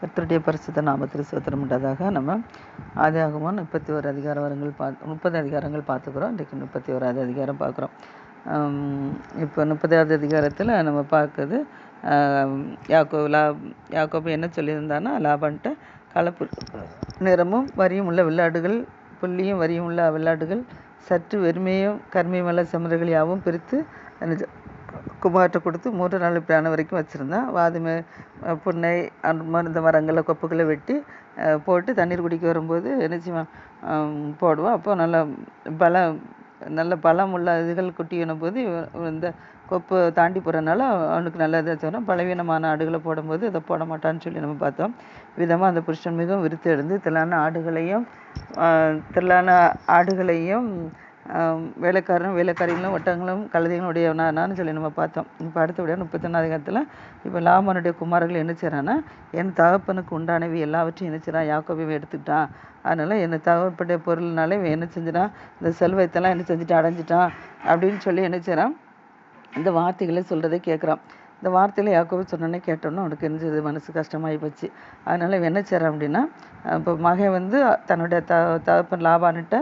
கர்த்தருடைய பரிசுத்த நாமத்தில் சோத்திரம் உண்டதாக. நம்ம ஆதியாகமம் முப்பத்தி ஒரு அதிகார வரங்கள் பார்த்து முப்பது அதிகாரங்கள் பார்த்துக்கிறோம். இன்றைக்கு முப்பத்தி ஓராவது அதிகாரம் பார்க்குறோம். இப்போ முப்பதாவது அதிகாரத்தில் நம்ம பார்க்குறது யாக்கோ லா யாக்கோபு என்ன சொல்லியிருந்தான்னா லாபான்ட்ட கலப்பு நிறமும் வரியும் உள்ள விளையாடுகள் புள்ளியும் வரியும் உள்ள விளையாடுகள் சற்று வெறுமையும் கருமையும் உள்ள செம்மறிகள் யாவும் பிரித்து குமார்கிட்ட கொடுத்து மூன்று நாள் பிராணம் வரைக்கும் வச்சுருந்தேன் வாதுமை புன்னை அந்த மரங்களை கொப்புகளை வெட்டி போட்டு தண்ணீர் குடிக்க வரும்போது என்ன போடுவோம். ஆம், அப்போ நல்ல பலம் நல்ல பலம் உள்ள இதுகள் குட்டியினும் போது இந்த கொப்பு தாண்டி போகிறனால அவனுக்கு நல்ல இதாக தரும் பலவீனமான ஆடுகளை போடும்போது இதை போட மாட்டான்னு சொல்லி நம்ம பார்த்தோம். விதமாக அந்த புருஷன் மிகவும் விருத்து எழுந்து திரளான ஆடுகளையும் திரளான ஆடுகளையும் ஆஹ், வேலைக்காரரும் வேலைக்காரிகளும் ஒட்டங்களும் கழுதைகளுடைய உடையவனான்னு சொல்லி நம்ம பார்த்தோம். இப்போ அடுத்தபடியாக முப்பத்தொன்னாவது காலத்தில் இப்போ லாமனுடைய குமாரர்கள் என்ன செய்கிறான்னா என் தகப்பனுக்கு உண்டானவை எல்லாவற்றையும் என்ன செய்கிறான் யாக்கோபையும் எடுத்துக்கிட்டான். அதனால் என் தகப்பனுடைய பொருள்னால இவன் என்ன செஞ்சிட்டான்? இந்த செல்வத்தெல்லாம் என்ன செஞ்சுட்டு அடைஞ்சிட்டான். அப்படின்னு சொல்லி என்ன செய்கிறான் இந்த வார்த்தைகளை சொல்கிறதை கேட்குறான். இந்த வார்த்தையில் யாக்கோபு சொன்னோன்னே கேட்டோன்னே அவனுக்கு என்ன மனசு கஷ்டமாகி போச்சு. அதனால் என்ன செய்கிறான் அப்படின்னா இப்போ மகன் வந்து தன்னுடைய த தகப்பன் லாபான்கிட்ட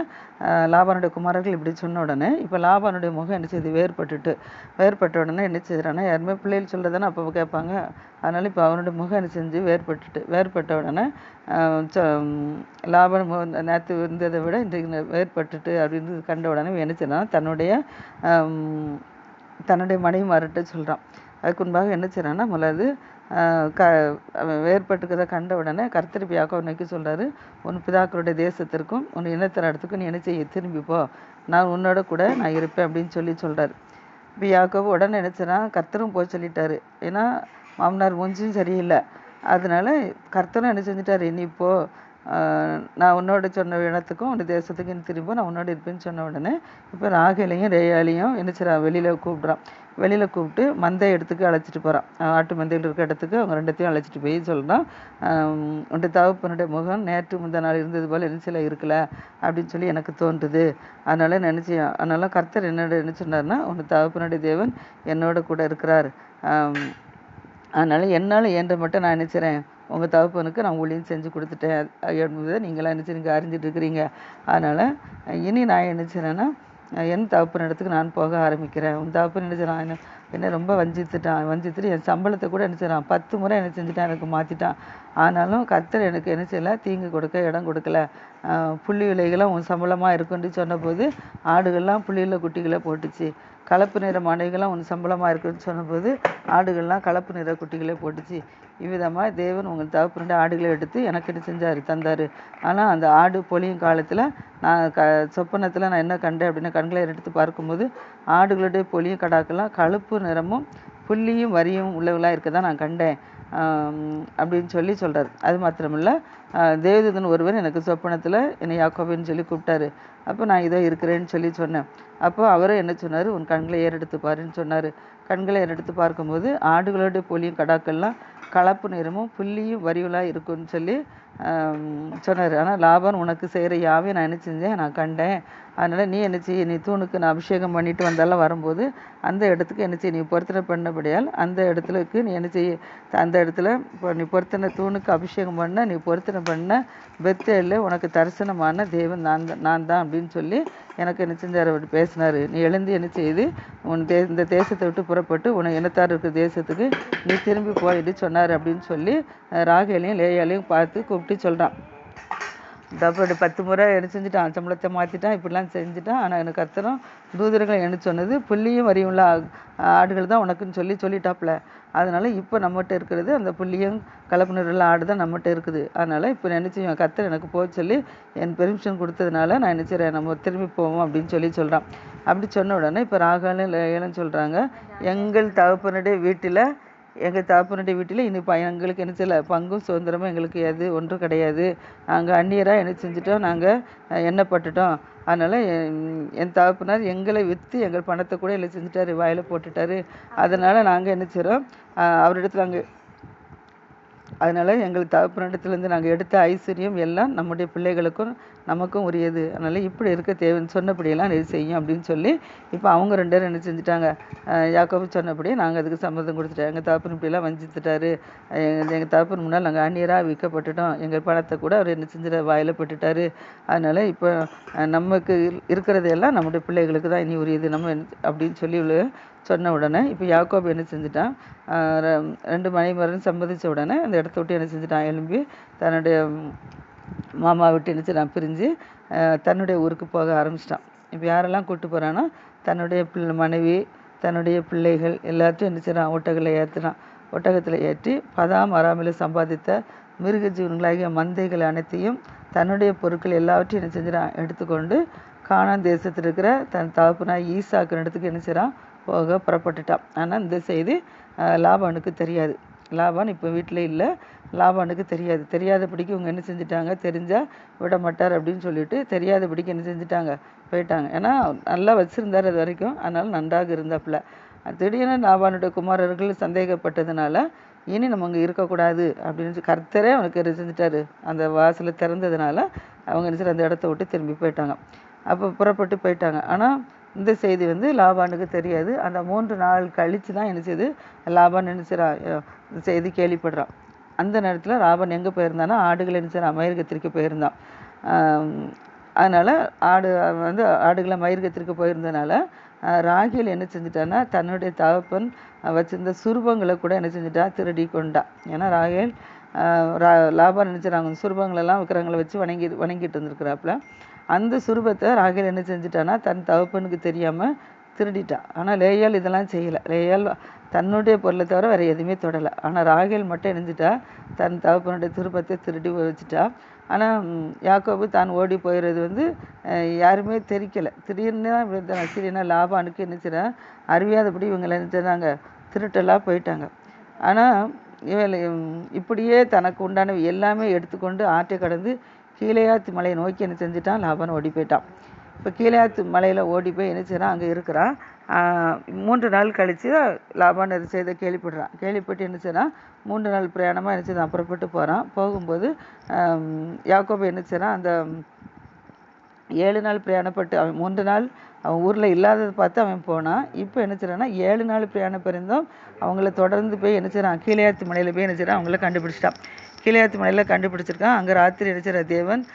லாபானுடைய குமாரர்கள் இப்படி சொன்ன உடனே இப்போ லாபானுடைய முகம் என்ன செய்யுது வேறுபட்டுட்டு வேறுபட்ட உடனே என்ன செய்கிறான்னா யாருமே பிள்ளைகள் சொல்கிறதானே அப்போ கேட்பாங்க. அதனால் இப்போ அவனுடைய முகம் என்ன செஞ்சு வேறுபட்டுட்டு வேறுபட்ட உடனே லாபம் நேற்று இருந்ததை விட இன்றைக்கு வேறுபட்டுட்டு அப்படின்னு கண்ட உடனே என்ன செய்யறான் தன்னுடைய தன்னுடைய மனைவி மாறிட்டு சொல்கிறான் அதுக்கு முன்பாக என்ன செய்கிறான்னா முதலாவது க வேறுபட்டுக்கிறத கண்ட உடனே கர்த்தர் யாக்கோ நோக்கி சொல்கிறாரு உன் பிதாக்களுடைய தேசத்திற்கும் உன் இனத்தின் இடத்துக்கும் நீ என்ன செய்ய திரும்பிப்போ நான் உன்னோட கூட நான் இருப்பேன் அப்படின்னு சொல்லி சொல்கிறார் இப்போ யாக்கோவு உடனே நினச்சிறான் கர்த்தரும் போய் சொல்லிட்டாரு. ஏன்னா மாமனார் மூஞ்சும் சரியில்லை. அதனால கர்த்தரும் என்ன செஞ்சிட்டாரு நீ இப்போது நான் உன்னோட சொன்ன இடத்துக்கும் உன் தேசத்துக்கும் திரும்ப நான் உன்னோட இருப்பேன்னு சொன்ன உடனே இப்போ ராகலையும் ரேயாலையும் என்ன வெளியில் கூப்பிட்றான். வெளியில் கூப்பிட்டு மந்தை இடத்துக்கு அழைச்சிட்டு போகிறான் ஆட்டு மந்தையில் இருக்க இடத்துக்கு அவங்க ரெண்டுத்தையும் அழைச்சிட்டு போய் சொல்கிறான் உன்னுடைய தகப்பனுடைய முகம் நேற்று முந்த நாள் இருந்தது போல் என்ன சில இருக்கல அப்படின்னு சொல்லி எனக்கு தோன்றுது. அதனால் நினச்சி அதனால கர்த்தர் என்னோட என்ன சொன்னார்னா உன் தகப்பனுடைய தேவன் என்னோட கூட இருக்கிறார். அதனால் என்னால் இயன்ற மட்டும் நான் நினச்சிறேன். உங்கள் தகப்பனுக்கு நான் ஊழியம் செஞ்சு கொடுத்துட்டேன். என்பதை நீங்களாம் என்ன செய்றீங்க அறிஞ்சிட்டு இருக்கிறீங்க. அதனால் இனி நான் என்ன செய்றேன்னா என் தகப்பன் இடத்துக்கு நான் போக ஆரம்பிக்கிறேன். உன் தகப்பன் என்ன என்ன என்ன ரொம்ப வஞ்சித்துட்டான். வஞ்சித்துட்டு என் சம்பளத்தை கூட என்ன செய்றான்? பத்து முறை என்ன செஞ்சுட்டான் எனக்கு மாற்றிட்டான் ஆனாலும் கர்த்தர் எனக்கு என்ன செய்யல? தீங்கு கொடுக்க இடம் கொடுக்கல. புள்ளி விலைகளாம் உன் சம்பளமாக இருக்குன்னு சொன்னபோது ஆடுகள்லாம் புள்ளியில் குட்டிகளை போட்டுச்சு. கலப்பு நிற மாடுகள்லாம் உன் சம்பளமாக இருக்குன்னு சொன்னபோது ஆடுகள்லாம் கலப்பு நிற குட்டிகளை போட்டுச்சு. இவ்விதமாக தேவன் உங்கள் தகப்பனுடைய ஆடுகளை எடுத்து எனக்கு என்ன செஞ்சார்? தந்தார். ஆனால் அந்த ஆடு பொழியும் காலத்தில் நான் க சொப்பனத்தில் நான் என்ன கண்டேன் அப்படின்னு கண்களை எடுத்து பார்க்கும்போது ஆடுகளுடைய பொழியும் கடாக்கெல்லாம் கழுப்பு நிறமும் புள்ளியும் வரியும் உள்ளவளாக இருக்க தான் நான் கண்டேன். அப்படின்னு சொல்லி சொல்கிறார் அது மாத்திரமில்ல தேவதூதன் ஒருவர் எனக்கு சொப்பனத்தில் என்னை யாக்கோபின்னு சொல்லி கூப்பிட்டாரு. அப்போ நான் இதோ இருக்கிறேன்னு சொல்லி சொன்னேன். அப்போ அவரும் என்ன சொன்னார்? உன் கண்களை ஏறெடுத்து பாருன்னு சொன்னார். கண்களை ஏறெடுத்து பார்க்கும்போது ஆடுகளோட புலியும் கடாக்கள்லாம் கலப்பு நிறமும் புள்ளியும் வரிவலாக இருக்கும்னு சொல்லி சொன்னார். ஆனால் லாபம் உனக்கு செய்கிற யாவே நான் என்ன செஞ்சேன்? நான் கண்டேன். அதனால் நீ என்ன செய்ய நீ தூணுக்கு நான் அபிஷேகம் பண்ணிட்டு வந்தாலும் வரும்போது அந்த இடத்துக்கு என்ன செய்ய நீ பொருத்தனை பண்ணபடியால் அந்த இடத்துலக்கு நீ என்ன செய்ய அந்த இடத்துல இப்போ நீ பொருத்தனை தூணுக்கு அபிஷேகம் பண்ண நீ பொருத்தனை பண்ண பெத்தேலில் உனக்கு தரிசனமான தேவன் நான் தான் நான் தான் அப்படின்னு சொல்லி எனக்கு என்ன செஞ்சார்? அவர் பேசினார். நீ எழுந்து என்ன செய்து உன் தே இந்த தேசத்தை விட்டு புறப்பட்டு உன இனத்தார் இருக்கிற தேசத்துக்கு நீ திரும்பி போயிட்டு சொன்னார் அப்படின்னு சொல்லி ராகேலையும் லேயாலையும் பார்த்து கூப்பிட்டு சொல்கிறான் தப்படி பத்து முறை என்ன செஞ்சுட்டான் சம்பளத்தை மாற்றிட்டான் இப்படிலாம் செஞ்சுட்டான் ஆனால் எனக்கு கர்த்தரும் தூதர்கள் என்ன சொன்னது? புள்ளியும் வரியும் உள்ள ஆ- ஆடுகள் தான் உனக்குன்னு சொல்லி சொல்லிட்டாப்புல. அதனால் இப்போ நம்மகிட்ட இருக்கிறது அந்த புள்ளியும் கலப்பு நிறமுள்ள ஆடு தான் நம்மகிட்ட இருக்குது. அதனால் இப்போ நினச்சி கத்தர் எனக்கு போக சொல்லி என் பெர்மிஷன் கொடுத்ததுனால நான் என்ன செய்கிறேன் நம்ம திரும்பி போவோம் அப்படின்னு சொல்லி சொல்கிறான் அப்படி சொன்ன உடனே இப்போ ராகாலும் லேயலும் சொல்கிறாங்க எங்கள் தகப்பனுடைய வீட்டில் எங்கள் தகப்பனுடைய வீட்டில் இனி ப எங்களுக்கு என்ன செய்யல பங்கும் சுதந்திரமும் எங்களுக்கு எது ஒன்றும் கிடையாது. நாங்கள் அந்நியராக என்ன செஞ்சிட்டோம் நாங்கள் எண்ணப்பட்டுட்டோம் அதனால் என் தகப்பனார் எங்களை விற்று எங்கள் பணத்தை கூட இல்லை செஞ்சுட்டாரு வாயில் போட்டுட்டாரு. அதனால் நாங்கள் என்ன செய்கிறோம் அவரிடத்தில் நாங்கள் அதனால் எங்கள் தகப்பனிடத்துலேருந்து நாங்கள் எடுத்த ஐஸ்வர்யம் எல்லாம் நம்முடைய பிள்ளைகளுக்கும் நமக்கும் உரியது. அதனால் இப்படி இருக்க தேவைன்னு சொன்னபடியெல்லாம் நீ செய்யும் அப்படின்னு சொல்லி இப்போ அவங்க ரெண்டு பேரும் என்ன செஞ்சுட்டாங்க? யாக்கோபு சொன்னபடியே நாங்கள் அதுக்கு சம்மதம் கொடுத்துட்டோம். எங்கள் தாப்புன்னு இப்படிலாம் வஞ்சித்துட்டாரு. எங்கள் எங்கள் தாப்புன்னு முன்னால் நாங்கள் அந்நியராக விற்கப்பட்டுட்டோம் எங்கள் பணத்தை கூட அவர் என்ன செஞ்சிட வாயில் பட்டுட்டாரு. அதனால் இப்போ நமக்கு இரு- இருக்கிறதெல்லாம் நம்முடைய பிள்ளைகளுக்கு தான் இனி உரியது. நம்ம அப்படின்னு சொல்லி இவ்வளவு சொன்ன உடனே இப்போ யாக்கோபு என்ன செஞ்சுட்டான்? ரெண்டு மனைமரன் சம்மதிச்ச உடனே அந்த இடத்த விட்டு என்ன செஞ்சுட்டான்? எலும்பி தன்னுடைய மாமா விட்டு என்ன செய்கிறான் பிரிஞ்சு தன்னுடைய ஊருக்கு போக ஆரம்பிச்சிட்டான். இப்போ யாரெல்லாம் கூட்டு போகிறான்னா தன்னுடைய பிள்ளை மனைவி தன்னுடைய பிள்ளைகள் எல்லாத்தையும் என்ன செய்கிறான் ஒட்டகத்தில் ஏற்றுறான் ஒட்டகத்தில் ஏற்றி பதாம் அறாமையில் சம்பாதித்த மிருக ஜீவன்களாகிய மந்தைகள் அனைத்தையும் தன்னுடைய பொருட்கள் எல்லாவற்றையும் என்ன செஞ்சிடான் எடுத்துக்கொண்டு கானான் தேசத்தில் இருக்கிற தன் தகப்புனா ஈசாக்கு இடத்துக்கு என்ன செய்கிறான் போக புறப்பட்டுட்டான். ஆனால் இந்த செய்தி லாபம் லாபானுக்கு தெரியாது. லாபான் இப்போ வீட்டில் இல்லை. லாபானுக்கு தெரியாது. தெரியாதபடிக்கு இவங்க என்ன செஞ்சுட்டாங்க? தெரிஞ்சால் விட மாட்டார் அப்படின்னு சொல்லிட்டு தெரியாதபடிக்கு என்ன செஞ்சுட்டாங்க? போயிட்டாங்க. ஏன்னா நல்லா வச்சுருந்தார் அது வரைக்கும். அதனால நன்றாக இருந்தாப்புல. திடீர்னு லாபானுடைய குமாரர்கள் சந்தேகப்பட்டதுனால இனி நம்ம அங்கே இருக்கக்கூடாது அப்படின்னு சொல்லி கர்த்தரே அவனுக்கு என்ன செஞ்சுட்டாரு? அந்த வாசலை திறந்ததுனால அவங்க என்ன அந்த இடத்த விட்டு திரும்பி போயிட்டாங்க. அப்போ புறப்பட்டு போயிட்டாங்க. ஆனால் இந்த செய்தி வந்து லாபானுக்கு தெரியாது. அந்த மூன்று நாள் கழித்து தான் என்ன செய்யுது லாபான் என்ன செய்தி கேள்விப்படுறான் அந்த நேரத்தில் லாபான் எங்கே போயிருந்தானா ஆடுகளை என்ன செய்றான் மயிர்கத்திற்கு போயிருந்தான். அதனால் ஆடு வந்து ஆடுகளை மயிர்கத்திற்கு போயிருந்தனால ராகில் என்ன செஞ்சிட்டான்னா தன்னுடைய தகப்பன் வச்சிருந்த சுரூபங்களை கூட என்ன செஞ்சிட்டா திருடி கொண்டா. ஏன்னா ராகேல் லாபம் நினச்சி லாபான் சுரூபங்களெல்லாம் விக்கிரங்களை வச்சு வணங்கி வணங்கிட்டு இருந்திருக்கிறாப்புல. அந்த சுரூபத்தை ராகேல் என்ன செஞ்சிட்டான்னா தன் தகப்பனுக்கு தெரியாமல் திருடிட்டா. ஆனால் லேயால் இதெல்லாம் செய்யலை. லேயால் தன்னுடைய பொருளை தவிர வேறு எதுவுமே தொடலை. ஆனால் ராகேல் மட்டும் இணைஞ்சிட்டா தன் தகப்பனுடைய திருப்பத்தை திருடி வச்சுட்டா. ஆனால் யாக்கோபு தான் ஓடி போயிடுறது வந்து யாருமே தெரிக்கலை. திடீர்னு தான் இப்படி சரி என்ன லாபானுக்கு என்ன செய்றா அறியாதபடி இவங்க நினைச்சிருந்தாங்க திருட்டெல்லாம் போயிட்டாங்க. ஆனால் இவன் இப்படியே தனக்கு உண்டான எல்லாமே எடுத்துக்கொண்டு ஆட்டை கடந்து கீழையாத்து மலையை நோக்கி என்ன செஞ்சுட்டான்? லாபான் ஓடி போயிட்டான். இப்போ கீழையாத்து மலையில் ஓடி போய் என்ன செய்கிறான் அங்கே இருக்கிறான். மூன்று நாள் கழித்து லாபான் செய்த? கேள்விப்படுறான். கேள்விப்பட்டு என்ன செய்கிறான் மூன்று நாள் பிரயாணமாக என்ன செய்தான்? புறப்பட்டு போகிறான் போகும்போது யாக்கோபை என்ன செய்கிறான் அந்த ஏழு நாள் பிரயாணப்பட்டு அவன் மூன்று நாள் அவன் ஊரில் இல்லாததை பார்த்து அவன் போனான். இப்போ என்ன செய்கிறான்னா ஏழு நாள் பிரயாணம் பிறந்தும் அவங்கள தொடர்ந்து போய் என்ன செய்கிறான் கீழையாத்து மலையில் போய் என்ன செய்றான் அவங்கள கண்டுபிடிச்சிட்டான். கீழையாத்து மலையில் கண்டுபிடிச்சிருக்கான். அங்கே ராத்திரி என்ன தேவன்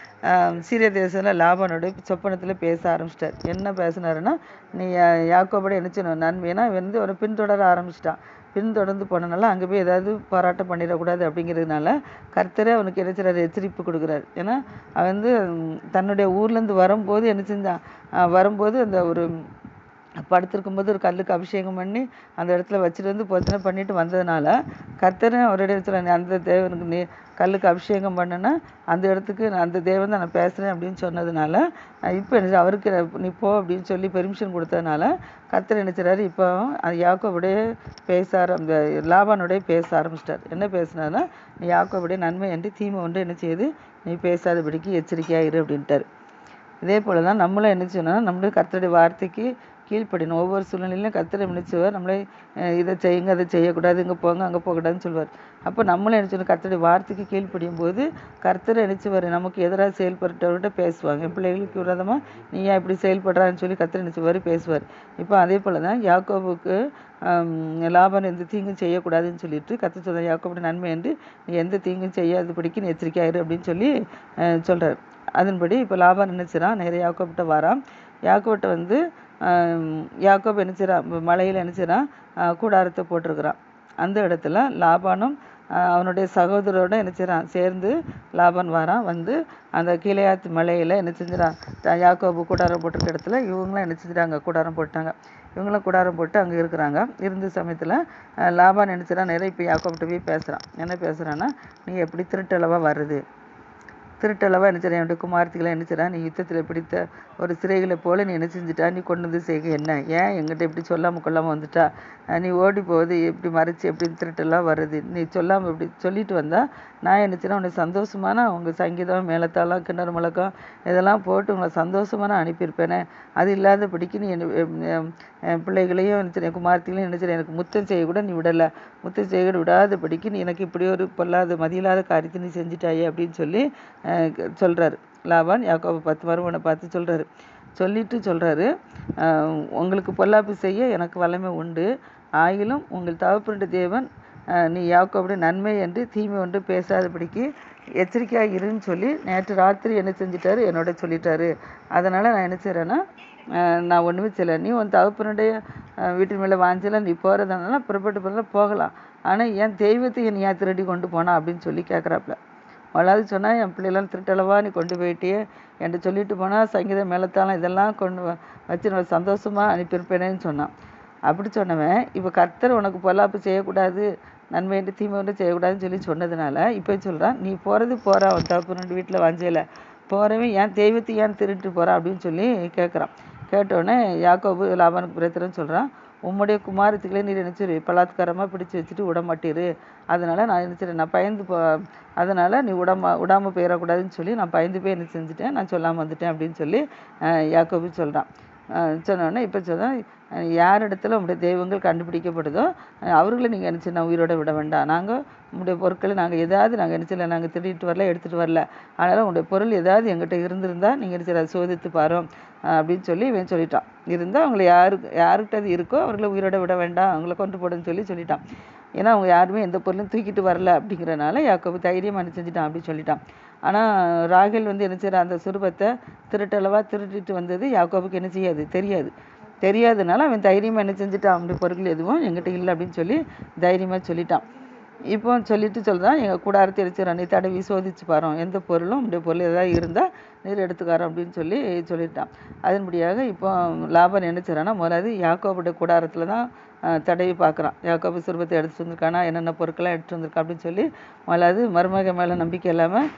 சீரிய தேசத்தில் லாபானோட சொப்பனத்தில் பேச ஆரம்பிச்சிட்டார். என்ன பேசினாருன்னா நீ யா- யாக்கோபோட என்ன நன்மைனா வந்து அவனை பின்தொடர ஆரம்பிச்சிட்டான். பின்தொடர்ந்து போனனால அங்கே போய் ஏதாவது போராட்டம் பண்ணிடக்கூடாது அப்படிங்கிறதுனால கர்த்தரே அவனுக்கு இணைச்சிறாரு எச்சரிப்பு கொடுக்குறாரு. ஏன்னா அவன் வந்து தன்னுடைய ஊர்லேருந்து வரும்போது என்ன செஞ்சான்? வரும்போது அந்த ஒரு படுத்திருக்கும்போது ஒரு கல்லுக்கு அபிஷேகம் பண்ணி அந்த இடத்துல வச்சுட்டு வந்து பொத்தனை பண்ணிட்டு வந்ததுனால கர்த்தரை அவருடைய இடத்துல அந்த தேவனுக்கு நீ கல்லுக்கு அபிஷேகம் பண்ணுனா அந்த இடத்துக்கு நான் அந்த தேவன் தான் நான் பேசுகிறேன் அப்படின்னு சொன்னதுனால இப்போ என்ன அவருக்கு நீ போ அப்படின்னு சொல்லி பெர்மிஷன் கொடுத்ததுனால கர்த்தர் என்ன இப்போ அது யாக்கோபுடைய பேச ஆரம்ப லாபானுடைய பேச ஆரம்பிச்சிட்டார். என்ன பேசுனாருன்னா நீ யாக்கோவுடைய நன்மை என்று தீமை ஒன்று என்ன செய்யுது நீ பேசாதபடிக்கு எச்சரிக்கையாயிரு அப்படின்ட்டார். இதே போல தான் நம்மளும் என்ன சொன்னால் நம்மளுடைய கர்த்தருடைய வார்த்தைக்கு கீழ்ப்படியணும் ஒவ்வொரு சூழ்நிலையிலும் கத்திர மிளிச்சவர் நம்மளை இதை செய்யுங்க அதை செய்யக்கூடாது இங்கே போங்க அங்கே போகக்கூடாதுன்னு சொல்லுவார் அப்போ நம்மளும் என்ன கத்தடி கர்த்தருடைய வார்த்தைக்கு கீழ்ப்படியும் போது கர்த்தரை நினைச்சுவார் நமக்கு எதிராக செயல்பட்டவர்கிட்ட பேசுவாங்க. என் பிள்ளைகளுக்கு விரோதமாக நீ ஏன் இப்படி செயல்படுறான்னு சொல்லி கர்த்தரை நினைச்சுவார் பேசுவார். இப்போ அதே போல தான் யாக்கோபுக்கு லாபம் எந்த தீங்கும் செய்யக்கூடாதுன்னு சொல்லிட்டு கற்று சொல்கிறார் யாக்கோபுடைய நன்மை என்று நீ எந்த தீங்கும் செய்யாதபடிக்கு நீ எச்சரிக்கையாயிரு அப்படின்னு சொல்லி சொல்கிறார் அதன்படி இப்போ லாபம் என்ன நிறைய யாக்கோபிட்ட வரான் யாக்கோபிட்ட வந்து யாக்கோப் என்ன செய்கிறான் மலையில் என்ன செய்கிறான் கூடாரத்தை போட்டிருக்கிறான் அந்த இடத்துல லாபானும் அவனுடைய சகோதரோட என்ன செய்கிறான் சேர்ந்து லாபான் வரான் வந்து அந்த கீழையாத்து மலையில் என்ன செஞ்சுறான் த- யாக்கோபு கூடாரம் போட்டிருக்க இடத்துல இவங்களும் என்ன செஞ்சிட்டாங்க? கூடாரம் போட்டாங்க. இவங்களும் கூடாரம் போட்டு அங்கே இருக்கிறாங்க. இருந்த சமயத்தில் லாபான் என்ன செய்றான் நிறைய இப்போ யாக்கோபிட்ட போய் பேசுகிறான் என்ன பேசுகிறான்னா நீ எப்படி திருட்டளவாக வருது? திருட்டளவாக என்ன செய்றேன்? என்னுடைய குமாரத்திகளை என்ன செய்றா நீ யுத்தத்தில் பிடித்த ஒரு சிறைகளை போல நீ என்ன செஞ்சுட்டா? நீ கொண்டு வந்து செய்க என்ன? ஏன் எங்கிட்ட இப்படி சொல்லாமல் கொள்ளாமல் வந்துட்டா? நீ ஓடி போகுது எப்படி மறைச்சு எப்படி திருட்டெல்லாம் வருது. நீ சொல்லாமல் இப்படி சொல்லிட்டு வந்தால் நான் என்ன செய்றேன்? உன்னை சந்தோஷமான உங்கள் சங்கீதம் மேளத்தாளம் கிணறு முழக்கம் இதெல்லாம் போட்டு உங்களை சந்தோஷமா நான் அனுப்பியிருப்பேனே. அது இல்லாதபடிக்கு நீ என் பிள்ளைகளையும் என்ன செய்றேன்? குமாரத்திகளையும் என்ன எனக்கு முத்தம் செய்ய கூட நீ விடலை. முத்தம் செய்ய கூட விடாதபடிக்கு நீ எனக்கு இப்படி ஒரு பொல்லாத மதியில்லாத காரியத்தை நீ செஞ்சுட்டாயே அப்படின்னு சொல்லி சொல்கிறாரு லாபான் யாக்கோபை பார்த்து மருமகனை பார்த்து சொல்கிறாரு சொல்லிட்டு சொல்கிறாரு உங்களுக்கு பொல்லாப்பு செய்ய எனக்கு வல்லமை உண்டு. ஆயிலும் உங்கள் தகப்பனுடைய தேவன் நீ யாக்கோபுடைய நன்மை என்று தீமை ஒன்று பேசாதபடிக்கு எச்சரிக்கையாக இருன்னு சொல்லி நேற்று ராத்திரி என்ன செஞ்சிட்டாரு? என்னோட சொல்லிட்டாரு. அதனால் நான் என்ன செய்கிறேன்னா நான் ஒன்றுமே செய்யலை. நீ உன் தகப்பனுடைய வீட்டின் மேலே வாஞ்சல நீ போகிறதுனால புறப்பட்டு போறதுல போகலாம். ஆனால் என் தெய்வத்தை நீ ஏன் திருடி கொண்டு போனா? அப்படின்னு சொல்லி கேட்குறாப்புல முதலாவது சொன்னா என் பிள்ளைலாம் திருட்டளவா நீ கொண்டு போயிட்டியே? என்று சொல்லிட்டு போனா சங்கீதம் மேலத்தாளம் இதெல்லாம் கொண்டு வ- வச்சு நான் சந்தோஷமா அனுப்பியிருப்பேனேன்னு சொன்னான். அப்படி சொன்னவன் இப்போ கர்த்தர் உனக்கு பொல்லாப்பு செய்யக்கூடாது நன்மை என்று தீமை ஒன்று செய்யக்கூடாதுன்னு சொல்லி சொன்னதுனால இப்போ சொல்றான்? நீ போறது போறா உன் தகப்பனோட வீட்டில் வாஞ்சையில. போறவன் ஏன் தெய்வத்தை ஏன் திருட்டு போறா? அப்படின்னு சொல்லி கேட்குறான் கேட்டோடனே யாக்கோபு லாபானுக்கு பிரத்திரன்னு சொல்றான். உம்முடைய குமாரத்துக்களே நீர் நினைச்சிரு பலாத்காரமா பிடிச்சு வச்சுட்டு விட அதனால் அதனால நான் நினைச்சிட்டேன் நான் பயந்து போ அதனால நீ விடாம விடாம போயிடக்கூடாதுன்னு சொல்லி நான் பயந்து போய் என்ன செஞ்சுட்டேன் நான் சொல்லாம வந்துட்டேன் அப்படின்னு சொல்லி அஹ் யாக்கோபு சொல்றான். சொன்னோடனே இப்போ சொன்னால் யார் இடத்துல உங்களுடைய தெய்வங்கள் கண்டுபிடிக்கப்படுதோ அவர்களை நீங்கள் என்ன செய்யணும் உயிரோட விட வேண்டாம். நாங்கள் உங்களுடைய பொருட்களை நாங்கள் ஏதாவது நாங்கள் என்ன செய்யல நாங்கள் திருடிட்டு வரல எடுத்துகிட்டு வரல. அதனால் உங்களுடைய பொருள் ஏதாவது எங்கிட்ட இருந்திருந்தா நீங்கள் என்ன செய்யல அதை சோதித்து பாரோம். அப்படின்னு சொல்லி இவன் சொல்லிட்டான். இருந்தால் அவங்களை யாருக்கு யாருக்கிட்ட அது இருக்கோ அவர்களை உயிரோட விட வேண்டாம் அவங்கள கொண்டு போடுன்னு சொல்லி சொல்லிட்டான். ஏன்னா அவங்க யாருமே எந்த பொருளும் தூக்கிட்டு வரல அப்படிங்கிறனால யாக்கோபு தைரியமாக செஞ்சுட்டான் அப்படின்னு சொல்லிட்டான். ஆனால் ராகேல் வந்து என்ன செய்யற அந்த சுரூபத்தை திருட்டளவாக திருட்டிட்டு வந்தது யாக்கோபுக்கு என்ன செய்யாது? தெரியாது. தெரியாதனால அவன் தைரியமாக என்ன செஞ்சுட்டான்? அப்படி பொருட்கள் எதுவும் என்கிட்ட இல்லை அப்படின்னு சொல்லி தைரியமாக சொல்லிட்டான். இப்போ சொல்லிட்டு சொல்லுதான் எங்கள் கூடாரத்தை எடுத்துக்கிறோம் நீ தடவி சோதிச்சு பாரோம் எந்த பொருளும் உடைய பொருள் ஏதாவது இருந்தால் நீர் எடுத்துக்காரோம் அப்படின்னு சொல்லி சொல்லிட்டான். அதன்படியாக இப்போ லாபம் என்ன செய்றான்னா முதலாவது யாக்கோபுடைய கூடாரத்தில் தான் தடவி பார்க்குறான். யாக்கோபு சுரூபத்தை எடுத்துட்டு வந்திருக்கானா? என்னென்ன பொருட்கள்லாம் எடுத்துட்டு வந்திருக்கா அப்படின்னு சொல்லி முதலாவது மருமகன் மேலே நம்பிக்கை இல்லாமல்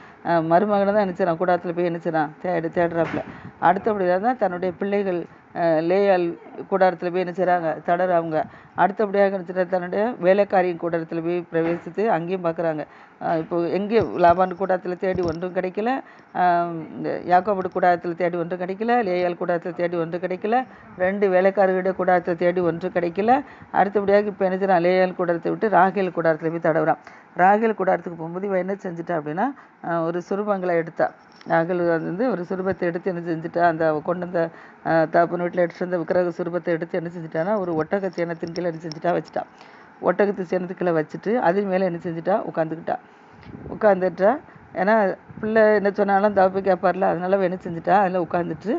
மருமகனை தான் என்ன செய்றான் கூடாரத்தில் போய் என்ன தேடு தேடுறாப்புல. அடுத்தபடியாக தான் தன்னுடைய பிள்ளைகள் அஹ், கூடாரத்தில் போய் என்ன தடர் தடறாங்க அடுத்தபடியாக என்ன தன்னுடைய வேலைக்காரியின் கூடத்தில் போய் பிரவேசித்து அங்கேயும் பார்க்குறாங்க இப்போ எங்கே லாபான் கூடாரத்தில் தேடி ஒன்றும் கிடைக்கல. யாக்கோபடு இந்த கூடாரத்தில் தேடி ஒன்றும் கிடைக்கல. லேயால் கூடாரத்தில் தேடி ஒன்றும் கிடைக்கல. ரெண்டு வேலைக்காரர்களுடைய கூடாரத்தில் தேடி ஒன்றும் கிடைக்கல. அடுத்தபடியாக இப்போ என்ன செய்றான்? லேயால் கூடாரத்தை விட்டு ராகேல் கூடாரத்தில் போய் தடவுறான். ராகேல் கூடாரத்துக்கு போகும்போது இவன் என்ன செஞ்சுட்டா அப்படின்னா ஒரு சுரூபங்களை எடுத்தா. ராகேல் வந்து ஒரு சுரூபத்தை எடுத்து என்ன செஞ்சுட்டா? அந்த கொண்டு வந்த ஆஹ் வீட்டில் எடுத்துட்டு வந்த விக்கிரக சுரூபத்தை எடுத்து என்ன செஞ்சுட்டான்னா ஒரு ஒட்டக சேனத்தின் கீழே என்ன செஞ்சுட்டா வச்சுட்டா. ஒட்டகத்து சேனத்துக்குள்ள வச்சுட்டு அது மேலே என்ன செஞ்சுட்டா உட்காந்துக்கிட்டா உட்காந்துட்டா ஏன்னா பிள்ளை என்ன சொன்னாலும் தவப்பு கேட்பார்ல அதனால என்ன செஞ்சுட்டா அதில் உட்காந்துட்டு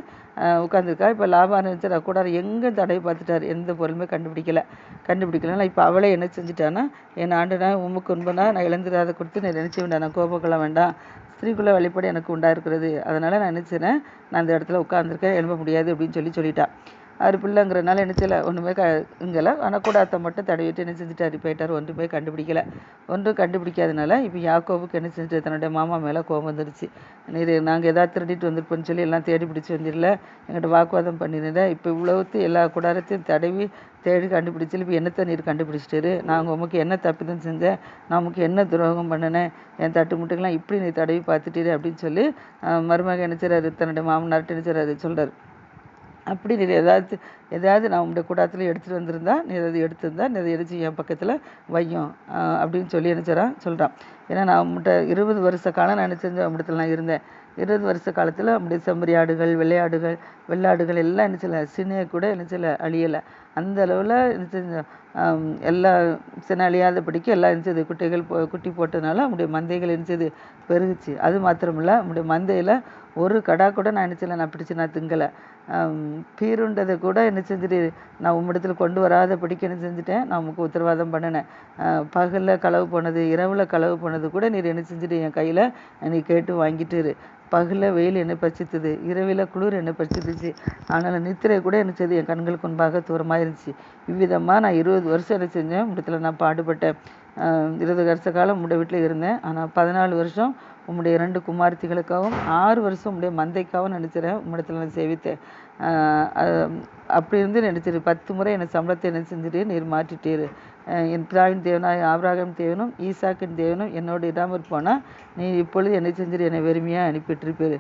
உட்காந்துருக்கா இப்போ லாபம் நினச்சா கூடாது எங்கே தடவை பார்த்துட்டாரு எந்த பொருளுமே கண்டுபிடிக்கல. கண்டுபிடிக்கலனா இப்போ அவளே என்ன செஞ்சுட்டான்னா என் ஆண்டுனா உமக்கு உண்பனா நான் இழந்துடாத கொடுத்து நான் நினச்ச வேண்டாம் நான் கோபம் கொள்ள வேண்டாம். ஸ்திரீக்குள்ள வழிபாடு எனக்கு உண்டா இருக்கிறது அதனால நான் நினச்சினேன் நான் அந்த இடத்துல உட்காந்துருக்கேன் எழும்ப முடியாது அப்படின்னு சொல்லி சொல்லிட்டா. அவர் பிள்ளைங்கிறனால என்ன செய்யலை ஒன்றுமே க இங்கெல்லாம் ஆனால் கூடாரத்தை மட்டும் தடவிட்டு என்ன செஞ்சுட்டாரு போயிட்டார். ஒன்றுமே கண்டுபிடிக்கல. ஒன்றும் கண்டுபிடிக்காதனால இப்போ யாக்கோவுக்கு என்ன செஞ்சுட்டு தன்னுடைய மாமா மேலே கோபம் வந்துருச்சு. நீர் நாங்கள் எதாவது திருடிட்டு வந்திருப்போன்னு சொல்லி எல்லாம் தேடி பிடிச்சி வந்துடல எங்கிட்ட வாக்குவாதம் பண்ணிடுறேன் இப்போ இவ்வளவுத்து எல்லா கூடாரத்தையும் தடவி தேடி கண்டுபிடிச்சு இப்போ என்னத்தை நீர் கண்டுபிடிச்சிட்டாரு நாங்கள் உமக்கு என்ன தப்பிதம் செஞ்சேன் நான் உமக்கு என்ன துரோகம் பண்ணினேன் என் தட்டு முட்டுக்கெல்லாம் இப்படி நீ தடவி பார்த்துட்டீரு அப்படின்னு சொல்லி அஹ் மருமகன் என்ன தன்னுடைய மாமனார்ட்டு என்ன செய்றாரு சொல்றாரு. அப்படி நீ ஏதாவது ஏதாவது நான் உங்களுடைய கூடாரத்தில் எடுத்துகிட்டு வந்திருந்தா நீ ஏதாவது எடுத்திருந்தா நீ அதை எடுத்து என் பக்கத்தில் வையும். அப்படின்னு சொல்லி நினச்சிடறான் சொல்கிறான் ஏன்னா நான் உங்கள்கிட்ட இருபது வருஷ காலம் நான் என்ன செஞ்சேன் நான் இருந்தேன். இருபது வருஷ காலத்தில் அப்படி செம்மறி ஆடுகள் வெள்ளையாடுகள் வெள்ளாடுகள் எல்லாம் என்ன சினையை கூட என்ன அழியலை. அந்த அளவில் என்ன செஞ்ச ஆம், எல்லா சினை அழியாதபடிக்கு எல்லாம் என்ன செய்யுது குட்டைகள் போ குட்டி போட்டதுனால நம்முடைய மந்தைகள் என்ன செய்யுது பெருகுச்சு. அது மாத்திரமில்ல நம்முடைய மந்தையில் ஒரு கடா கூட நான் என்ன செய்யல நான் பிடிச்சு நான் திங்கலை. பீருண்டதை கூட என்ன செஞ்சுட்டு நான் உம்மிடத்தில் கொண்டு வராதபடிக்கு என்ன செஞ்சுட்டேன் நான் உமக்கு உத்தரவாதம் பண்ணினேன். பகலில் களவு போனது இரவில் களவு போனது கூட நீர் என்ன செஞ்சுட்டு என் கையில் நீ கேட்டு வாங்கிட்டு இரு பகலில் வெயில் என்ன பறிச்சுத்துது இரவில் குளிர் என்ன பறிச்சுத்துச்சு. ஆனால் நித்திரை கூட என்ன செய்து என் கண்களுக்கு முன்பாக தூரமாக இருந்துச்சு இவ்விதமாக நான் இருபது வருஷம் என்ன செஞ்சேன். இடத்துல நான் பாடுபட்டேன். இருபது வருஷ காலம் உங்களுடைய வீட்டில் இருந்தேன். ஆனால் பதினாலு வருஷம் உம்முடைய ரெண்டு குமார்த்திகளுக்காகவும் ஆறு வருஷம் உம்முடைய மந்தைக்காகவும் நினைச்சிறேன். உம்மிடத்தில் நான் சேவித்தேன். அப்படி இருந்து நினைச்சிரு. பத்து முறை என்னை சம்பளத்தை என்ன செஞ்சுட்டு நீர் மாற்றிட்டீர். என் பிதாவின் தேவனாய் ஆபிரகாம் தேவனும் ஈசாக்கின் தேவனும் என்னோடு இடாமல் போனால் நீ இப்பொழுது என்னை செஞ்சிரு என்னை வெறுமையாக அனுப்பிட்டிருப்பீர்.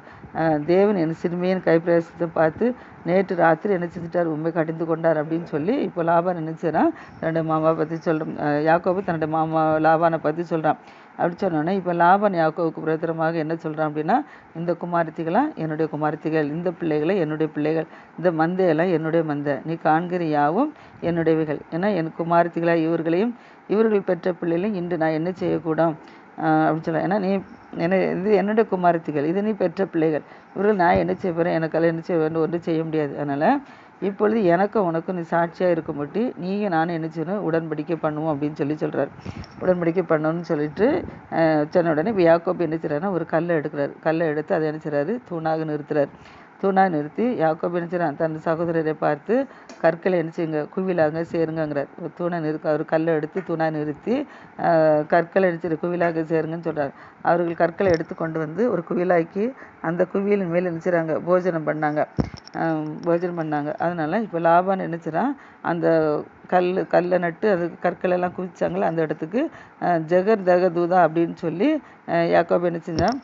தேவன் என் சிறுமியின் கைப்பிரவேசத்தை பார்த்து நேற்று ராத்திரி என்ன செஞ்சிட்டார் உண்மை கடிந்து கொண்டார் அப்படின்னு சொல்லி இப்போ லாபான் நினைச்சான் தன்னுடைய மாமா பற்றி சொல்கிறான் யாக்கோபு தன்னுடைய மாமா லாபானை பற்றி சொல்கிறான் அப்படி சொன்னோன்னே இப்போ லாபன் யாக்கோவுக்கு பிரதரமாக என்ன சொல்கிறான் அப்படின்னா இந்த குமாரத்திகளாம் என்னுடைய குமாரத்திகள் இந்த பிள்ளைகளை என்னுடைய பிள்ளைகள் இந்த மந்தையெல்லாம் என்னுடைய மந்தை நீ காண்கிற யாவும் என்னுடையவைகள். ஏன்னா என் குமாரத்திகளாக இவர்களையும் இவர்கள் பெற்ற பிள்ளைகளையும் இன்று நான் என்ன செய்யக்கூடும்? அப்படின்னு சொல்ல ஏன்னா நீ என்ன இது என்னுடைய குமாரத்திகள் இது நீ பெற்ற பிள்ளைகள். இவர்கள் நான் என்ன செய்ய போகிறேன் எனக்கெல்லாம் என்ன செய்ய வேண்டும்? ஒன்றும் செய்ய முடியாது. அதனால் இப்பொழுது எனக்கும் உனக்கும் நீ சாட்சியாக இருக்கும்பட்டி நீயும் நானும் என்ன செய்யணும்? உடன்படிக்கை பண்ணுவோம் அப்படின்னு சொல்லி சொல்கிறார் உடன்படிக்கை பண்ணணும்னு சொல்லிட்டு சொன்ன உடனே இப்போ யாக்கோப் என்ன செய்கிறாருன்னா ஒரு கல்லை எடுக்கிறார். கல்லை எடுத்து அதை என்ன செய்றாரு? தூணாக நிறுத்துறார். தூணாக நிறுத்தி யாக்கோப் என்ன தன் சகோதரரை பார்த்து கற்களை என்ன குவிலாங்க சேருங்கிறார் ஒரு தூணை நிறுத்த அவர் கல்லை எடுத்து தூணாக நிறுத்தி கற்களை அடிச்சு குவிலாக சேருங்கன்னு சொல்கிறார் அவர்கள் கற்களை எடுத்து கொண்டு வந்து ஒரு குவிலாக்கி அந்த குவியலின் மேல் நினைச்சிறாங்க போஜனம் பண்ணாங்க. போஜனம் பண்ணாங்க. அதனால் இப்போ லாபான் நினைச்சுறான் அந்த கல் கல்லை நட்டு அது கற்களை எல்லாம் குவிச்சாங்களே அந்த இடத்துக்கு ஜெகர் ஜெகர் தகதூதா அப்படின்னு சொல்லி ஆஹ் யாக்கோப் என்ன செஞ்சான்?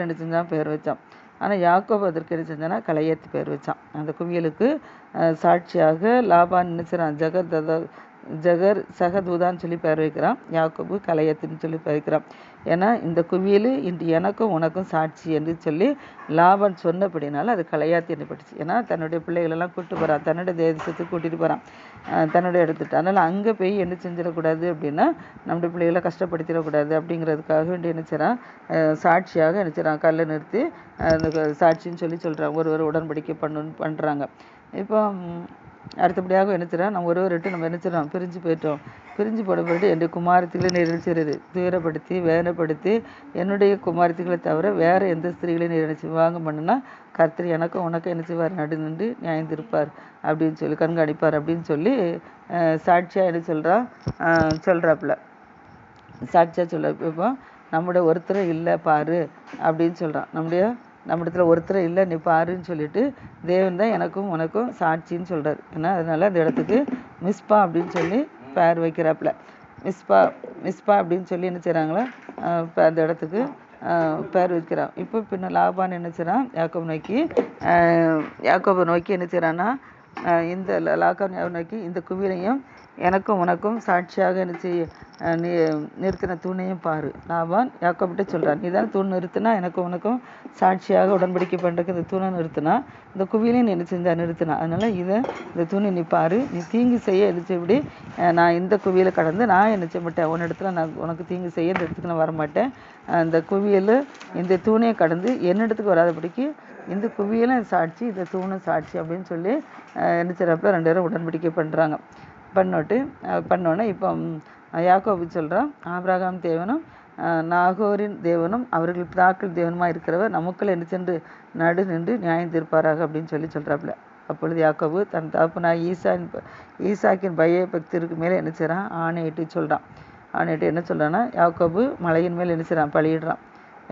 என்ன செஞ்சான்? பேர் வச்சான். ஆனால் யாக்கோப் அதற்கு என்ன செஞ்சானா கலையத்து பேர் வச்சான். அந்த குவியலுக்கு சாட்சியாக லாபான் நினைச்சிறான் செய்றான்? ஜெகர் சகதூதான்னு சொல்லி பெயர் வைக்கிறான். யாக்கோபு கலையத்துன்னு சொல்லி பெயர் வைக்கிறான். ஏன்னா இந்த குவியல் இன்று எனக்கும் உனக்கும் சாட்சி என்று சொல்லி லாபன் சொன்னபடினால அது கலையாத்தி என்னப்பட்டுச்சு. ஏன்னா தன்னுடைய பிள்ளைகளெல்லாம் கூப்பிட்டு போகிறான் தன்னுடைய தேசத்துக்கு கூட்டிகிட்டு போகிறான் தன்னுடைய இடத்துட்டு அதனால் அங்கே போய் என்ன செஞ்சிடக்கூடாது அப்படின்னா நம்முடைய பிள்ளைகளை கஷ்டப்படுத்திடக்கூடாது அப்படிங்கிறதுக்காக வேண்டி என்ன செய்கிறான் சாட்சியாக என்ன செய்கிறான் கல்லை நிறுத்தி அந்த சாட்சின்னு சொல்லி சொல்கிறான் ஒரு ஒரு உடன்படிக்கை பண்ணுன்னு பண்ணுறாங்க இப்போ அடுத்தபடியாக என்ன செய்கிறான் நம்ம ஒருவர்கிட்ட நம்ம என்ன செய்கிறோம் பிரிஞ்சு போயிட்டோம். பிரிஞ்சு போன பிறகு என்னுடைய குமாரத்திகளை நினைச்சிருது துயரப்படுத்தி வேதனைப்படுத்தி என்னுடைய குமாரத்திகளை தவிர வேறு எந்த ஸ்திரீகளையும் நினைச்சு வாங்க பண்ணுனா கர்த்தர் எனக்கும் உனக்கும் என்ன செய்வார்? நடு நின்று நியாயம் திருப்பார் அப்படின்னு சொல்லி கண்காணிப்பார் அப்படின்னு சொல்லி சாட்சியாக என்ன சொல்கிறான் சொல்கிறாப்புல சாட்சியாக சொல்ல இப்போ நம்முடைய ஒருத்தரை இல்லை பாரு அப்படின்னு சொல்கிறான் நம்முடைய நம்மிடத்துல ஒருத்தர் இல்லை நீ பாருன்னு சொல்லிட்டு தேவன் தான் எனக்கும் உனக்கும் சாட்சின்னு சொல்கிறார் ஏன்னா அதனால அந்த இடத்துக்கு மிஸ்பா அப்படின்னு சொல்லி பேர் வைக்கிறாப்புல. மிஸ்பா மிஸ்பா அப்படின்னு சொல்லி என்ன செய்கிறாங்களோ அந்த இடத்துக்கு ஆஹ் பேர் வைக்கிறான். இப்போ பின்ன லாபான் என்ன செய்கிறான் யாக்கோப் நோக்கி யாக்கோபை நோக்கி என்ன செய்கிறான்னா இந்த ல- நோக்கி இந்த குவிலையும் எனக்கும் உனக்கும் சாட்சியாக என்ன செய்ய நீ நிறுத்தின தூணையும் பாரு. லாபான் யாக்கோபிட்ட சொல்றான் நீ தான் தூண் நிறுத்தினா எனக்கும் உனக்கும் சாட்சியாக உடன்படிக்கை பண்ணுறதுக்கு இந்த தூணை நிறுத்தினா இந்த குவிலையும் நீ என்ன செஞ்சா நிறுத்தினா. அதனால இதை இந்த தூணை நீ பாரு நீ தீங்கு செய்ய என்ன நான் இந்த குவியில் கடந்து நான் என்ன செய்ய மாட்டேன்? உன்னிடத்துல நான் உனக்கு தீங்கு செய்ய இந்த இடத்துக்கு நான் வரமாட்டேன் ஆஹ் இந்த குவியல் இந்த தூணையை கடந்து என்னிடத்துக்கு வராதபடிக்கு இந்த குவியலும் சாட்சி இந்த தூணும் சாட்சி அப்படின்னு சொல்லி என்ன செய்கிறப்ப ரெண்டு பேரும் உடன்படிக்கை பண்ணுறாங்க பண்ணிட்டு பண்ணோன்னே இப்போ யாக்கோபு சொல்கிறான் ஆபிரகாம் தேவனும் நாகோரின் தேவனும் அவர்கள் பிதாக்கள் தேவனுமா இருக்கிறவர் நமக்குள்ள என்ன சென்று நடு நின்று நியாயம் தீர்ப்பாராக அப்படின்னு சொல்லி சொல்கிறாப்புல அப்பொழுது யாக்கோபு தன் தகப்பனாய் ஈசான் ஈசாக்கின் பய பக்திற்கு மேலே என்ன செய்கிறான் ஆணையிட்டு சொல்கிறான் ஆணையிட்டு என்ன சொல்கிறான்னா யாக்கோபு மலையின் மேல் என்ன செய்கிறான் பழியிடுறான்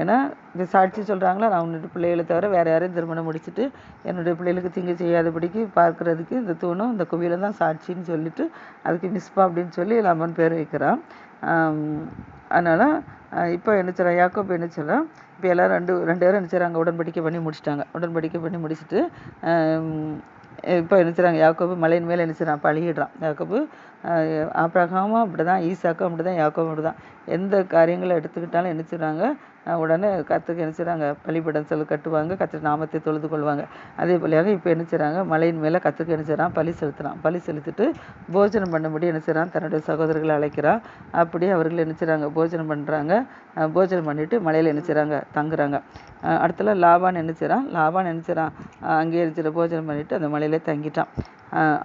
ஏன்னா இந்த சாட்சி சொல்கிறாங்களா நான் உன்னுடைய பிள்ளைகளை தவிர வேறு யாரையும் திருமணம் முடிச்சுட்டு என்னுடைய பிள்ளைகளுக்கு தீங்கு செய்யாதபடிக்கு பார்க்கறதுக்கு இந்த தூணும் இந்த குவியில தான் சாட்சின்னு சொல்லிட்டு அதுக்கு மிஸ்பா அப்படின்னு சொல்லி லமன் பேர் வைக்கிறான். அதனால் அதனால இப்போ என்ன சொல்கிறான் யாக்கோப் என்ன சொல்கிறான் இப்போ எல்லாரும் ரெண்டு ரெண்டு பேரும் என்ன செய்கிறாங்க உடன்படிக்கை பண்ணி முடிச்சிட்டாங்க. உடன்படிக்கை பண்ணி முடிச்சுட்டு இப்போ என்ன செய்கிறாங்க யாக்கோபு மலையின் மேலே என்ன செய்கிறான் பழகிடுறான் யாக்கோபு ஆப்ரகாமும் அப்படி தான் ஈசாக்கும் அப்படி தான் யாக்கோபும் அப்படி தான் எந்த காரியங்களை எடுத்துக்கிட்டாலும் என்ன செய்கிறாங்க உடனே கற்றுக்க என்ன செய்கிறாங்க பலிபீடம் செல் கட்டுவாங்க கற்று நாமத்தை தொழுது கொள்வாங்க. அதே போலியாக இப்போ என்ன செய்கிறாங்க மலையின் மேலே கற்றுக்க என்ன செய்கிறான் பலி செலுத்துறான். பலி செலுத்திட்டு போஜனம் பண்ணும்படி என்ன செய்கிறான் தன்னுடைய சகோதரர்களை அழைக்கிறான். அப்படியே அவர்கள் என்ன செய்கிறாங்க போஜனம் பண்ணுறாங்க போஜனம் பண்ணிவிட்டு மலையில் என்ன செய்கிறாங்க தங்குறாங்க. அடுத்தல லாபான் என்ன செய்கிறான் லாபான் என்ன செய்கிறான் அங்கேயே போஜனம் பண்ணிவிட்டு அந்த மலையிலே தங்கிட்டான்.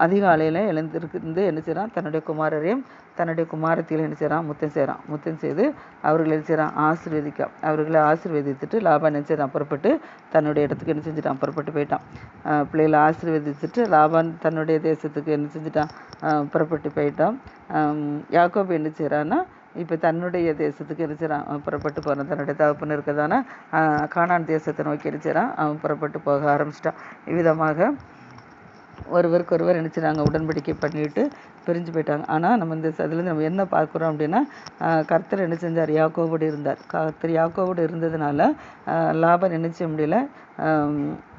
அதிகாலையில் எழுந்திருந்து என்ன செய்கிறான் தன்னுடைய குமாரரையும் தன்னுடைய குமாரத்தில் என்ன செய்கிறான் முத்தம் செய்கிறான் முத்தம் செய்து அவர்களை என்ன செய்கிறான் ஆசீர்வதிக்க அவர்களை ஆசீர்வதித்துட்டு லாபான் என்ன செய்கிறான் புறப்பட்டு தன்னுடைய இடத்துக்கு என்ன செஞ்சுட்டான்? புறப்பட்டு போயிட்டான். பிள்ளைகளை ஆசீர்வதித்துட்டு லாபான் தன்னுடைய தேசத்துக்கு என்ன செஞ்சுட்டான்? புறப்பட்டு போயிட்டான். ஆம், யாக்கோபு என்ன செய்கிறான்னா இப்போ தன்னுடைய தேசத்துக்கு எரிச்சிறான் புறப்பட்டு போகிறான் தன்னுடைய தகப்பன் இருக்கிறதான காணான் தேசத்தை நோக்கி எரிச்சிறான் அவன் புறப்பட்டு போக ஆரம்பிச்சிட்டான். இவ்விதமாக ஒருவருக்கு ஒருவர் நினச்சிறாங்க உடன்படிக்கை பண்ணிட்டு பிரிஞ்சு போயிட்டாங்க. ஆனால் நம்ம இந்த அதுலேருந்து நம்ம என்ன பார்க்குறோம் அப்படின்னா கர்த்தர் என்ன செஞ்சார்? யாக்கோவோடு இருந்தார். கர்த்தர் யாக்கோவோடு இருந்ததுனால லாபம் நினைச்ச முடியல?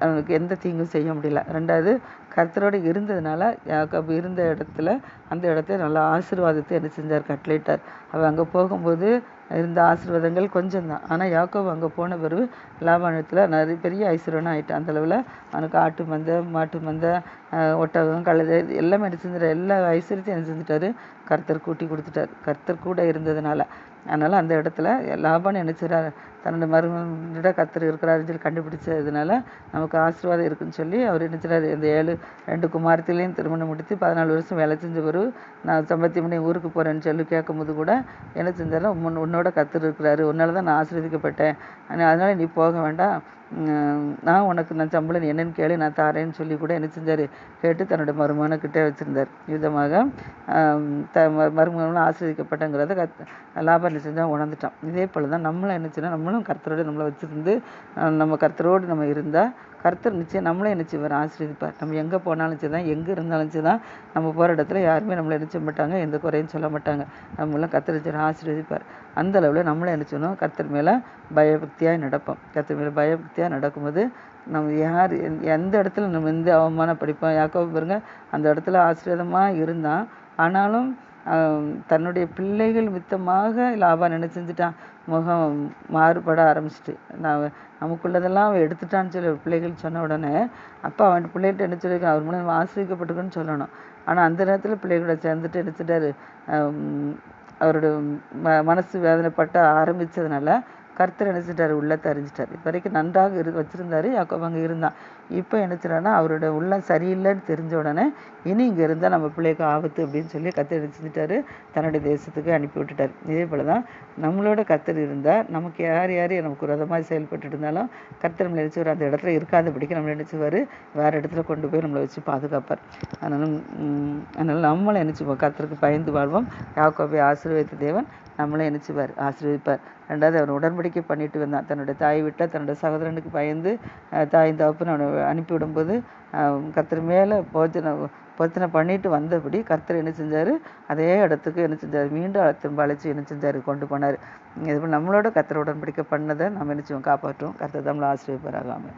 அவனுக்கு எந்த தீங்கும் செய்ய முடியல. ரெண்டாவது கர்த்தரோடு இருந்ததுனால யாக்கோபு இருந்த இடத்துல அந்த இடத்த நல்லா ஆசீர்வாதத்தை என்ன செஞ்சார்? கட்டளையிட்டார். அவள் அங்கே போகும்போது இருந்த ஆசீர்வாதங்கள் கொஞ்சம் தான் ஆனால் யாக்கோபு அங்கே போன பிறகு லாபானத்தில் நிறைய பெரிய ஐஸ்வர்யனா ஆகிட்டான் அந்த அளவில் அவனுக்கு ஆட்டு மந்த மாட்டு மந்த ஆஹ் ஒட்டகம் கழுதை இது எல்லாமே என்ன எல்லா ஐஸ்வர்யத்தையும் என்ன செஞ்சுட்டாரு கர்த்தர் கூட்டி கொடுத்துட்டார். கர்த்தர் கூட இருந்ததுனால. அதனால் அந்த இடத்துல லாபான் என்ன செய்றாரு தன்னோட மருமகனிட கத்தர் இருக்கிறாருன்னு சொல்லி கண்டுபிடிச்சதுனால நமக்கு ஆசீர்வாதம் இருக்குன்னு சொல்லி அவர் என்ன செய்கிறார் இந்த ஏழு ரெண்டு குமாரத்திலையும் திருமணம் முடித்து பதினாலு வருஷம் வேலை செஞ்ச பிறகு நான் சம்பத்தி மணி ஊருக்கு போகிறேன்னு சொல்லி கேட்கும்போது கூட என்ன செஞ்சாரு உன் உன்னோட கத்தர் இருக்கிறாரு. உன்னால தான் நான் ஆசீர்வதிக்கப்பட்டேன். அதனால் அதனால நீ போக வேண்டாம். நான் உனக்கு நான் சம்பளம் என்னென்னு என்னன்னு கேளு நான் தாரேன்னு சொல்லி கூட என்ன செஞ்சார்? கேட்டு தன்னோட மருமகனுக்கிட்டே வச்சுருந்தார். விதமாக த ம- மருமகனும் ஆசீர்வதிக்கப்பட்டங்கிறத கத் லாபம் என்ன செஞ்சால் உணர்ந்துட்டான். இதே போல தான் நம்மளும் என்ன செய்யணும்? நம்மளும் கர்த்தரோடு நம்மளை வச்சுருந்து நம்ம கர்த்தரோடு நம்ம இருந்தால் கர்த்தர் நிச்சயம் நம்மளே என்ன செய்வார்? ஆசீர்வதிப்பார். நம்ம எங்கே போனாலும் சரி தான் எங்கே இருந்தாலும் சரி தான் நம்ம போகிற இடத்துல யாருமே நம்மளை என்ன செய்ய மாட்டாங்க எந்த குறையும் சொல்ல மாட்டாங்க. நம்மளாம் கர்த்தர் நிச்சயம் ஆசீர்வதிப்பார். அந்த அளவில் நம்மளே என்ன செய்யணும்? கர்த்தர் மேலே பயபக்தியாக நடப்போம். கர்த்தர் மேலே பயபக்தியாக நடக்கும்போது நம்ம யார் எந்த- எந்த இடத்துல நம்ம எந்த அவமானப்படிப்போம்? யாக்கோ பாருங்க அந்த இடத்துல ஆசீர்வாதமாக இருந்தான் ஆனாலும் தன்னுடைய பிள்ளைகள் மித்தமாக லாபம் என்ன செஞ்சுட்டான் முகம் மாறுபட ஆரம்பிச்சிட்டு. நான் நமக்குள்ளதெல்லாம் அவன் எடுத்துட்டான்னு சொல்லி பிள்ளைகள் சொன்ன உடனே அப்போ அவன் பிள்ளைகிட்ட என்ன சொல்லியிருக்கான்? அவர் மூலம் ஆசிரியப்பட்டிருக்குன்னு சொல்லணும். ஆனால் அந்த நேரத்தில் பிள்ளைகளோட சேர்ந்துட்டு என்ன அவரோட ம மனசு வேதனைப்பட்ட ஆரம்பித்ததுனால கர்த்தர் என்ன செஞ்சிட்டாரு? உள்ளத்தை அறிஞ்சிட்டார். இப்போ வரைக்கும் நன்றாக இரு வச்சுருந்தாரு யாக்கோபு அங்கே இருந்தான். இப்போ என்ன அவரோட உள்ளம் சரியில்லைன்னு தெரிஞ்ச உடனே இனி இங்கே இருந்தால் நம்ம பிள்ளைக்கு ஆபத்து அப்படின்னு சொல்லி கர்த்தர் என்ன செஞ்சிட்டாரு? தன்னுடைய தேசத்துக்கு அனுப்பி விட்டுட்டார். இதே போல தான் நம்மளோட கர்த்தர் இருந்தால் நமக்கு யார் யார் நமக்கு விரதமாக செயல்பட்டு இருந்தாலும் கர்த்தர் நம்மளை நினச்சி அந்த இடத்துல இருக்காதபடிக்கு நம்மளை நினச்சிவார் வேறு இடத்துல கொண்டு போய் நம்மளை வச்சு பாதுகாப்பார். அதனால அதனால் நம்மளை நினச்சிப்போம் கர்த்தருக்கு பயந்து வாழ்வோம். யாக்கோபை ஆசீர்வதித்த தேவன் நம்மளை நினச்சிவார் ஆசீர்வதிப்பார். ரெண்டாவது அவர் உடன்படிக்கை பண்ணிட்டு வந்தான். தன்னுடைய தாய் விட்டால் தன்னுடைய சகோதரனுக்கு பயந்து அஹ், தாயின் தகப்பன் அவனை அனுப்பிவிடும்போது கத்திர கர்த்தர் மேலே போஜனம் பொருத்தனை பண்ணிட்டு வந்தபடி கர்த்தர் என்ன செஞ்சார்? அதே இடத்துக்கு என்ன செஞ்சார்? மீண்டும் திரும்ப அழைச்சி என்ன செஞ்சார்? கொண்டு போனார். இது நம்மளோட கர்த்தர் உடன்படிக்கை பண்ணதை நம்ம என்ன செய்வோம்? காப்பாற்றுவோம். கர்த்தர் நம்மளை ஆசீர்வதிப்பாராக. ஆகாமல்